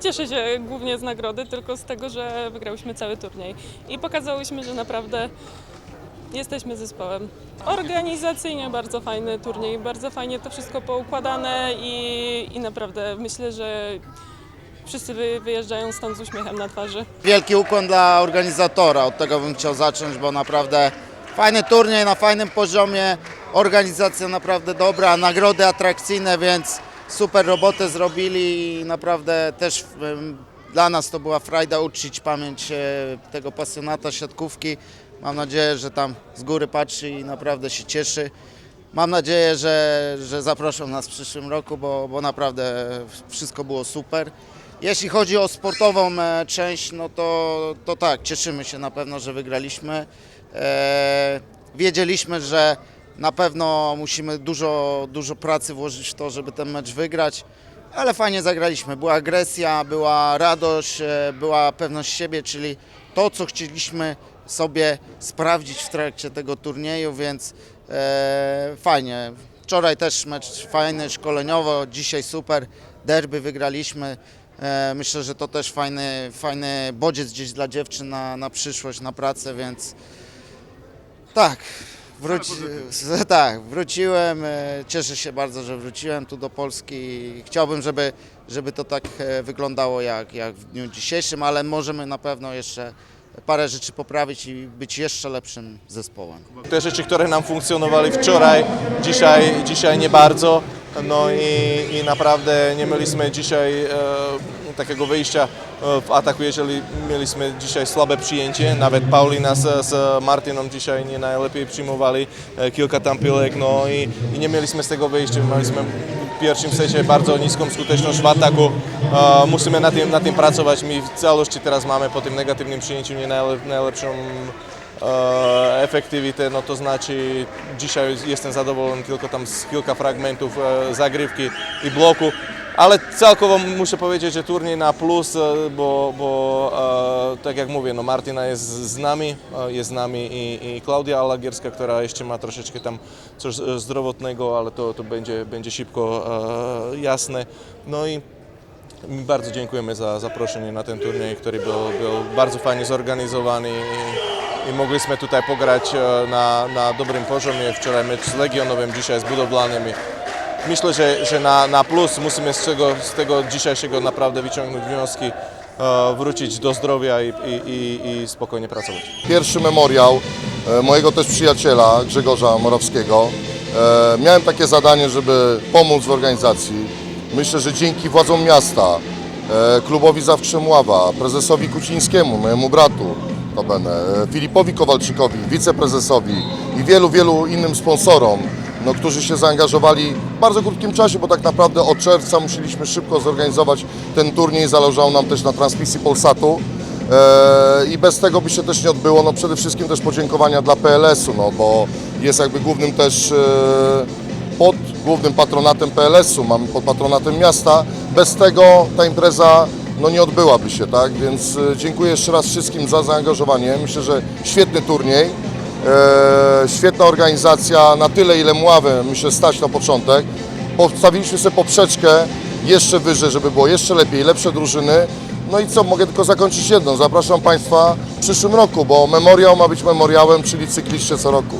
cieszę się głównie z nagrody, tylko z tego, że wygrałyśmy cały turniej. I pokazałyśmy, że naprawdę jesteśmy zespołem. Organizacyjnie bardzo fajny turniej, bardzo fajnie to wszystko poukładane i, i naprawdę myślę, że wszyscy wy, wyjeżdżają stąd z uśmiechem na twarzy. Wielki ukłon dla organizatora, od tego bym chciał zacząć, bo naprawdę fajny turniej na fajnym poziomie, organizacja naprawdę dobra, nagrody atrakcyjne, więc super robotę zrobili i naprawdę też dla nas to była frajda uczcić pamięć e, tego pasjonata siatkówki. Mam nadzieję, że tam z góry patrzy i naprawdę się cieszy. Mam nadzieję, że, że zaproszą nas w przyszłym roku, bo, bo naprawdę wszystko było super. Jeśli chodzi o sportową e, część, no to, to tak, cieszymy się na pewno, że wygraliśmy. E, wiedzieliśmy, że na pewno musimy dużo, dużo pracy włożyć w to, żeby ten mecz wygrać, ale fajnie zagraliśmy. Była agresja, była radość, e, była pewność siebie, czyli to, co chcieliśmy sobie sprawdzić w trakcie tego turnieju, więc e, fajnie. Wczoraj też mecz fajny, szkoleniowo, dzisiaj super, derby wygraliśmy. E, myślę, że to też fajny, fajny bodziec gdzieś dla dziewczyn na, na przyszłość, na pracę, więc tak, wróci, tak, wróciłem. e, Cieszę się bardzo, że wróciłem tu do Polski. i Chciałbym, żeby, żeby to tak e, wyglądało jak, jak w dniu dzisiejszym, ale możemy na pewno jeszcze parę rzeczy poprawić i być jeszcze lepszym zespołem. Te rzeczy, które nam funkcjonowali wczoraj, dzisiaj, dzisiaj nie bardzo. No i, i naprawdę nie mieliśmy dzisiaj e, takiego wyjścia e, w ataku, jeżeli mieliśmy dzisiaj słabe przyjęcie. Nawet Paulina z, z Martiną dzisiaj nie najlepiej przyjmowali e, kilka tam piłek, no i, i nie mieliśmy z tego wyjścia. Mieliśmy w pierwszym secie bardzo niską skuteczność w ataku. E, musimy na tym, na tym pracować. My w całości teraz mamy po tym negatywnym przyjęciu nie najlep, najlepszą e, efektywitę, no to znaczy dzisiaj jestem zadowolony tylko tam z kilka fragmentów e, zagrywki i bloku, ale celkowo muszę powiedzieć, że turniej na plus, e, bo, bo e, tak jak mówię, no Martina jest z nami, e, jest z nami i, i Klaudia Alagierska, która jeszcze ma troszeczkę tam coś zdrowotnego, ale to, to będzie, będzie szybko jasne. No i bardzo dziękujemy za zaproszenie na ten turniej, który był, był bardzo fajnie zorganizowany i, i mogliśmy tutaj pograć na, na dobrym poziomie. Wczoraj mecz z Legionowym, dzisiaj z Budowlanym. Myślę, że, że na, na plus musimy z tego, z tego dzisiejszego naprawdę wyciągnąć wnioski, e, wrócić do zdrowia i, i, i, spokojnie pracować. Pierwszy memoriał e, mojego też przyjaciela Grzegorza Morawskiego. E, Miałem takie zadanie, żeby pomóc w organizacji. Myślę, że dzięki władzom miasta, klubowi Zawsze Mława, prezesowi Kucińskiemu, mojemu bratu, Filipowi Kowalczykowi, wiceprezesowi i wielu, wielu innym sponsorom, no, którzy się zaangażowali w bardzo krótkim czasie, bo tak naprawdę od czerwca musieliśmy szybko zorganizować ten turniej, zależało nam też na transmisji Polsatu. E, i bez tego by się też nie odbyło. No przede wszystkim też podziękowania dla PLS-u, no bo jest jakby głównym też e, pod głównym patronatem PLS-u, mamy pod patronatem miasta. Bez tego ta impreza no nie odbyłaby się, tak? Więc e, dziękuję jeszcze raz wszystkim za zaangażowanie. Myślę, że świetny turniej, e, świetna organizacja, na tyle ile Mławę myślę stać na początek. Postawiliśmy sobie poprzeczkę jeszcze wyżej, żeby było jeszcze lepiej, lepsze drużyny. No i co, mogę tylko zakończyć jedno. Zapraszam Państwa w przyszłym roku, bo memoriał ma być memoriałem, czyli cykliście co roku.